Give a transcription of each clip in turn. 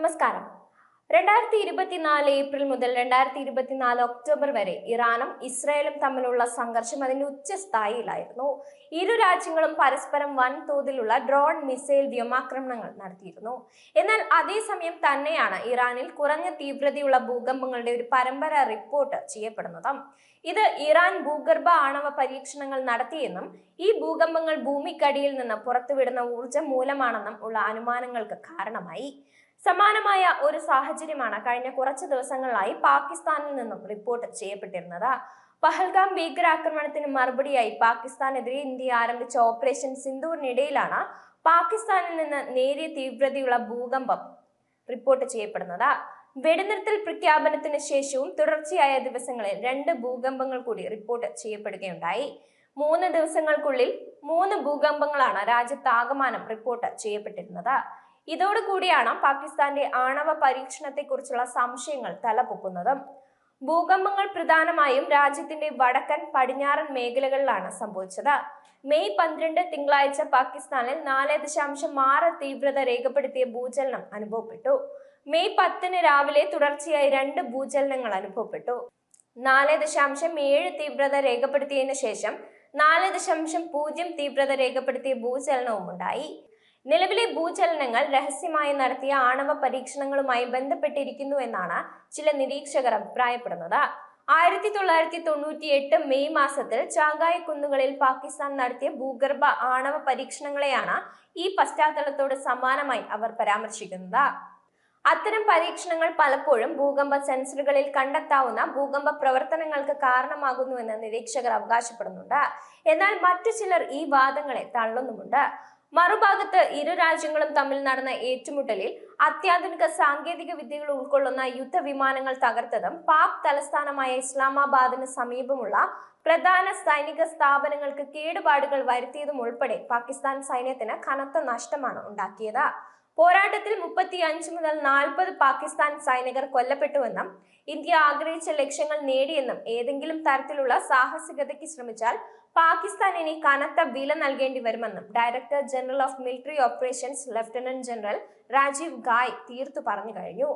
നമസ്കാരം. രണ്ടായിരത്തി ഇരുപത്തിനാല് ഏപ്രിൽ മുതൽ രണ്ടായിരത്തി ഇരുപത്തിനാല് ഒക്ടോബർ വരെ ഇറാനും ഇസ്രായേലും തമ്മിലുള്ള സംഘർഷം അതിന്റെ ഉച്ചസ്ഥായിയിലായിരുന്നു. ഇരു രാജ്യങ്ങളും പരസ്പരം വൻതോതിലുള്ള ഡ്രോൺ മിസൈൽ വ്യോമാക്രമണങ്ങൾ നടത്തിയിരുന്നു. എന്നാൽ അതേസമയം തന്നെയാണ് ഇറാനിൽ കുറഞ്ഞ തീവ്രതയുള്ള ഭൂകമ്പങ്ങളുടെ ഒരു പരമ്പര റിപ്പോർട്ട് ചെയ്യപ്പെടുന്നത്. ഇത് ഇറാൻ ഭൂഗർഭ ആണവ പരീക്ഷണങ്ങൾ നടത്തിയെന്നും ഈ ഭൂകമ്പങ്ങൾ ഭൂമിക്കടിയിൽ നിന്ന് പുറത്തുവിടുന്ന ഊർജം മൂലമാണെന്നും ഉള്ള അനുമാനങ്ങൾക്ക് കാരണമായി. സമാനമായ ഒരു സാഹചര്യമാണ് കഴിഞ്ഞ കുറച്ച് ദിവസങ്ങളിലായി പാകിസ്ഥാനിൽ നിന്നും റിപ്പോർട്ട് ചെയ്യപ്പെട്ടിരുന്നത്. പഹൽഗാം ഭീകരാക്രമണത്തിന് മറുപടിയായി പാകിസ്ഥാനെതിരെ ഇന്ത്യ ആരംഭിച്ച ഓപ്പറേഷൻ സിന്ധുവിനിടയിലാണ് പാകിസ്ഥാനിൽ നിന്ന് നേരിയ തീവ്രതയുള്ള ഭൂകമ്പം റിപ്പോർട്ട് ചെയ്യപ്പെടുന്നത്. വെടിനിർത്തൽ പ്രഖ്യാപനത്തിന് ശേഷവും തുടർച്ചയായ ദിവസങ്ങളിൽ രണ്ട് ഭൂകമ്പങ്ങൾ കൂടി റിപ്പോർട്ട് ചെയ്യപ്പെടുകയുണ്ടായി. മൂന്ന് ദിവസങ്ങൾക്കുള്ളിൽ മൂന്ന് ഭൂകമ്പങ്ങളാണ് രാജ്യത്താകമാനം റിപ്പോർട്ട് ചെയ്യപ്പെട്ടിരുന്നത്. ഇതോടുകൂടിയാണ് പാകിസ്ഥാന്റെ ആണവ പരീക്ഷണത്തെക്കുറിച്ചുള്ള സംശയങ്ങൾ തലപൊക്കുന്നത്. ഭൂകമ്പങ്ങൾ പ്രധാനമായും രാജ്യത്തിന്റെ വടക്കൻ പടിഞ്ഞാറൻ മേഖലകളിലാണ് സംഭവിച്ചത്. മെയ് പന്ത്രണ്ട് തിങ്കളാഴ്ച പാകിസ്ഥാനിൽ നാല് ദശാംശം ആറ് തീവ്രത രേഖപ്പെടുത്തിയ ഭൂചലനം അനുഭവപ്പെട്ടു. മെയ് പത്തിന് രാവിലെ തുടർച്ചയായി രണ്ട് ഭൂചലനങ്ങൾ അനുഭവപ്പെട്ടു. നാല് ദശാംശം ഏഴ് തീവ്രത രേഖപ്പെടുത്തിയതിനു ശേഷം നാല് ദശാംശം പൂജ്യം തീവ്രത രേഖപ്പെടുത്തിയ ഭൂചലനവും ഉണ്ടായി നിലവിലെ ഭൂചലനങ്ങൾ രഹസ്യമായി നടത്തിയ ആണവ പരീക്ഷണങ്ങളുമായി ബന്ധപ്പെട്ടിരിക്കുന്നു എന്നാണ് ചില നിരീക്ഷകർ അഭിപ്രായപ്പെടുന്നത്. ആയിരത്തി തൊള്ളായിരത്തി തൊണ്ണൂറ്റി എട്ട് മെയ് മാസത്തിൽ ചാങ്കായ് കുന്നുകളിൽ പാകിസ്ഥാൻ നടത്തിയ ഭൂഗർഭ ആണവ പരീക്ഷണങ്ങളെയാണ് ഈ പശ്ചാത്തലത്തോട് സമാനമായി അവർ പരാമർശിക്കുന്നത്. അത്തരം പരീക്ഷണങ്ങൾ പലപ്പോഴും ഭൂകമ്പ സെൻസറുകളിൽ കണ്ടെത്താവുന്ന ഭൂകമ്പ പ്രവർത്തനങ്ങൾക്ക് കാരണമാകുന്നുവെന്ന് നിരീക്ഷകർ അവകാശപ്പെടുന്നുണ്ട്. എന്നാൽ മറ്റു ചിലർ ഈ വാദങ്ങളെ തള്ളുന്നുമുണ്ട്. മറുഭാഗത്ത് ഇരു രാജ്യങ്ങളും തമ്മിൽ നടന്ന ഏറ്റുമുട്ടലിൽ അത്യാധുനിക സാങ്കേതിക വിദ്യകൾ ഉൾക്കൊള്ളുന്ന യുദ്ധവിമാനങ്ങൾ തകർത്തതും പാക് തലസ്ഥാനമായ ഇസ്ലാമാബാദിന് സമീപമുള്ള പ്രധാന സൈനിക സ്ഥാപനങ്ങൾക്ക് കേടുപാടുകൾ വരുത്തിയതും ഉൾപ്പെടെ പാകിസ്ഥാൻ സൈന്യത്തിന് കനത്ത നഷ്ടമാണ് ഉണ്ടാക്കിയത്. പോരാട്ടത്തിൽ മുപ്പത്തി അഞ്ച് മുതൽ നാൽപ്പത് പാകിസ്ഥാൻ സൈനികർ കൊല്ലപ്പെട്ടുവെന്നും ഇന്ത്യ ആഗ്രഹിച്ച ലക്ഷ്യങ്ങൾ നേടിയെന്നും ഏതെങ്കിലും തരത്തിലുള്ള സാഹസികതയ്ക്ക് ശ്രമിച്ചാൽ പാകിസ്ഥാൻ ഇനി കനത്ത വില നൽകേണ്ടി വരുമെന്നും director general of military operations lieutenant general Rajeev Ghai തീർത്തു പറഞ്ഞു കഴിഞ്ഞു.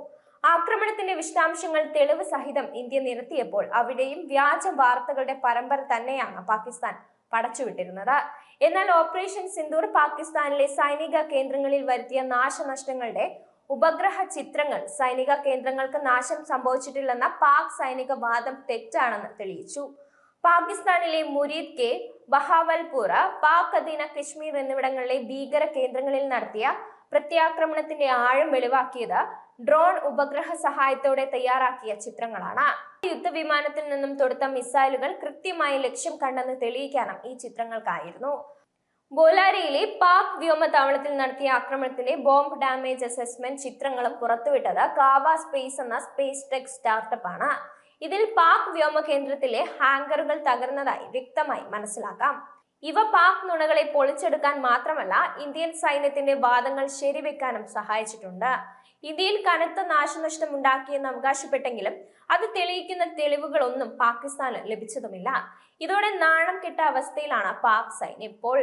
ആക്രമണത്തിന്റെ വിശദാംശങ്ങൾ തെളിവ് സഹിതം ഇന്ത്യ നിരത്തിയപ്പോൾ അവിടെയും വ്യാജ വാർത്തകളുടെ പരമ്പര തന്നെയാണ് പാകിസ്ഥാൻ. പടച്ചുവിട്ടിരുന്നത്. എന്നാൽ ഓപ്പറേഷൻ സിന്ദൂർ പാകിസ്ഥാനിലെ സൈനിക കേന്ദ്രങ്ങളിൽ വരുത്തിയ നാശനഷ്ടങ്ങളുടെ ഉപഗ്രഹ ചിത്രങ്ങൾ സൈനിക കേന്ദ്രങ്ങൾക്ക് നാശം സംഭവിച്ചിട്ടില്ലെന്ന പാക് സൈനിക വാദം തെറ്റാണെന്ന് തെളിയിച്ചു. പാകിസ്ഥാനിലെ മുരീദ് കെ ബഹാവൽപൂർ പാക് അധീന കശ്മീർ എന്നിവിടങ്ങളിലെ ഭീകര കേന്ദ്രങ്ങളിൽ നടത്തിയ പ്രത്യാക്രമണത്തിന്റെ ആഴം വെളിവാക്കിയത് ഡ്രോൺ ഉപഗ്രഹ സഹായത്തോടെ തയ്യാറാക്കിയ ചിത്രങ്ങളാണ്. യുദ്ധവിമാനത്തിൽ നിന്നും തൊടുത്ത മിസൈലുകൾ കൃത്യമായി ലക്ഷ്യം കണ്ടെന്ന് തെളിയിക്കാനും ഈ ചിത്രങ്ങൾക്കായിരുന്നു. ബോലാരിയിലെ പാക് വ്യോമതാവളത്തിൽ നടത്തിയ ആക്രമണത്തിലെ ബോംബ് ഡാമേജ് അസസ്മെന്റ് ചിത്രങ്ങളും പുറത്തുവിട്ടത് കാവ സ്പേസ് എന്ന സ്പേസ് ടെക് സ്റ്റാർട്ടപ്പ് ആണ്. ഇതിൽ പാക് വ്യോമ കേന്ദ്രത്തിലെ ഹാങ്കറുകൾ തകർന്നതായി വ്യക്തമായി മനസ്സിലാക്കാം. ഇവ പാക് നുണകളെ പൊളിച്ചെടുക്കാൻ മാത്രമല്ല ഇന്ത്യൻ സൈന്യത്തിന്റെ വാദങ്ങൾ ശരിവെക്കാനും സഹായിച്ചിട്ടുണ്ട്. ഇന്ത്യയിൽ കനത്ത നാശനഷ്ടം ഉണ്ടാക്കിയെന്ന് അവകാശപ്പെട്ടെങ്കിലും അത് തെളിയിക്കുന്ന തെളിവുകളൊന്നും പാകിസ്ഥാന് ലഭിച്ചതുമില്ല. ഇതോടെ നാണം കെട്ട അവസ്ഥയിലാണ് പാക് സൈന്യം ഇപ്പോൾ.